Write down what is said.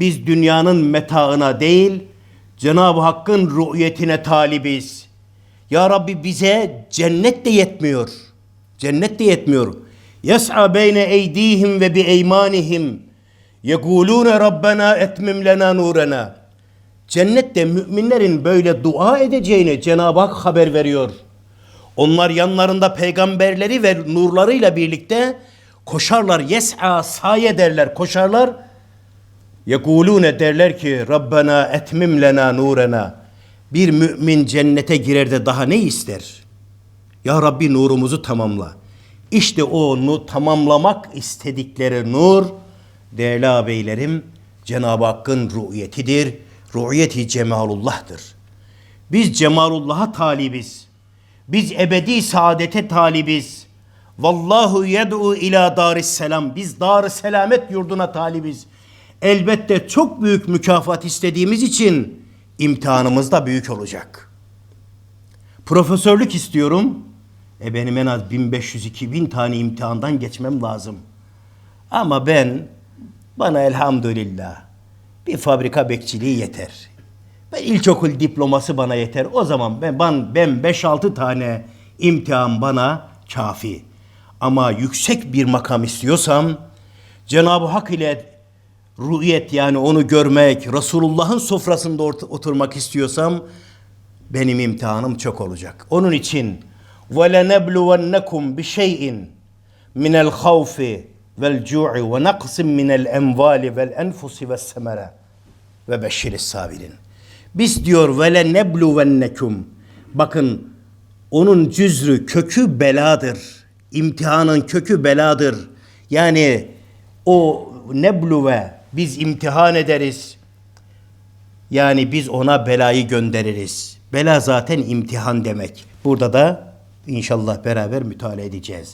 Biz dünyanın metaına değil, Cenab-ı Hakk'ın ru'yetine talibiz. Ya Rabbi bize cennet de yetmiyor. Cennet de yetmiyor. Yes'a beyne eydihim ve bi eymanihim. Yekulune Rabbena etmim lena nurena. Cennette müminlerin böyle dua edeceğini Cenab-ı Hak haber veriyor. Onlar yanlarında peygamberleri ve nurlarıyla birlikte koşarlar. Yes'a saye derler, koşarlar. Yekulune derler ki Rabbena etmim lena nurena. Bir mümin cennete girer de daha ne ister? Ya Rabbi nurumuzu tamamla. İşte o nu tamamlamak istedikleri nur değerli ağabeylerim Cenab-ı Hakk'ın ru'yetidir. Ru'yeti cemalullah'tır. Biz cemalullah'a talibiz. Biz ebedi saadete talibiz. Vallahu yed'u ila daris selam. Biz dar selamet yurduna talibiz. Elbette çok büyük mükafat istediğimiz için imtihanımız da büyük olacak. Profesörlük istiyorum. E benim en az 1500-2000 tane imtihandan geçmem lazım. Ama ben bana elhamdülillah bir fabrika bekçiliği yeter. Ben ilkokul diploması bana yeter. O zaman ben ben ben 5-6 tane imtihan bana kafi. Ama yüksek bir makam istiyorsam Cenab-ı Hak ile rüyet yani onu görmek, Resulullah'ın sofrasında ort- oturmak istiyorsam benim imtihanım çok olacak. Onun için وَلَنَبْلُوَنَّكُمْ بِشَيْءٍ مِنَ الْخَوْفِ وَالْجُوعِ وَنَقْصٍ مِنَ الْاَنْوَالِ وَالْاَنْفُسِ وَالسَّمَرَ ve beşşiris sabirin. Biz diyor vele nebluvennekum. Bakın onun cüzrü kökü beladır. İmtihanın kökü beladır. Yani o nebluve biz imtihan ederiz. Yani biz ona belayı göndeririz. Bela zaten imtihan demek. Burada da inşallah beraber müteala edeceğiz.